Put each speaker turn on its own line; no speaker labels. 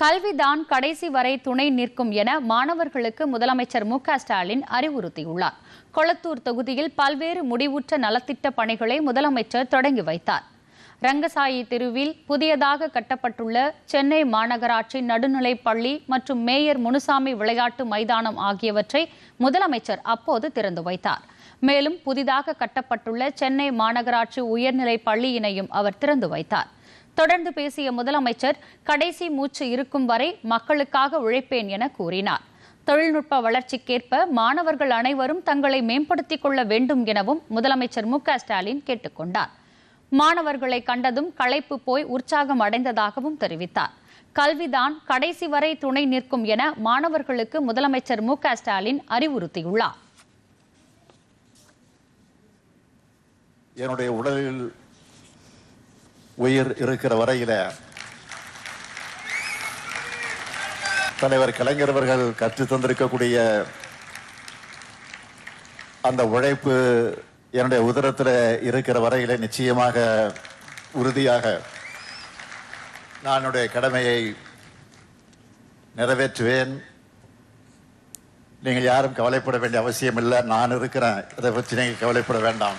கல்விதான் கடைசி வரை துணை நிற்கும் என மாணவர்களுக்கு முதலமைச்சர் மு ஸ்டாலின் அறிவுறுத்தியுள்ளார். கொளத்தூர் தொகுதியில் பல்வேறு முடிவுற்ற நலத்திட்ட பணிகளை முதலமைச்சர் தொடங்கி வைத்தார். ரங்கசாயி தெருவில் புதியதாக கட்டப்பட்டுள்ள சென்னை மாநகராட்சி நடுநிலைப் பள்ளி மற்றும் மேயர் முனுசாமி விளையாட்டு மைதானம் ஆகியவற்றை முதலமைச்சர் அப்போது திறந்து வைத்தார். மேலும் புதிதாக கட்டப்பட்டுள்ள சென்னை மாநகராட்சி உயர்நிலைப் பள்ளியினையும் அவர் திறந்து வைத்தார். தொடர்ந்து பேசிய முதலமைச்சர் கடைசி மூச்சு இருக்கும் வரை மக்களுக்காக உழைப்பேன் என கூறினார். தொழில்நுட்ப வளர்ச்சிக்கேற்ப மாணவர்கள் அனைவரும் தங்களை மேம்படுத்திக் கொள்ள வேண்டும் எனவும் முதலமைச்சர் மு க ஸ்டாலின் கேட்டுக்கொண்டார் மாணவர்களை கண்டதும் களைப்பு போய் உற்சாகம் அடைந்ததாகவும் தெரிவித்தார். கல்விதான் கடைசி வரை துணை நிற்கும் என மாணவர்களுக்கு முதலமைச்சர் மு ஸ்டாலின் அறிவுறுத்தியுள்ளார்.
என்னுடைய உடலில் உயிர் இருக்கிற வரையில தலைவர் கலைஞர் அவர்கள் தந்திருக்கக்கூடிய அந்த உழைப்பு என்னுடைய உதரத்தில் இருக்கிற வரையில நிச்சயமாக உறுதியாக நான் என்னுடைய கடமையை நிறைவேற்றுவேன். நீங்கள் யாரும் கவலைப்பட வேண்டிய அவசியம் இல்லை. நான் இருக்கிறேன். இதை பற்றி நீங்கள் கவலைப்பட வேண்டாம்.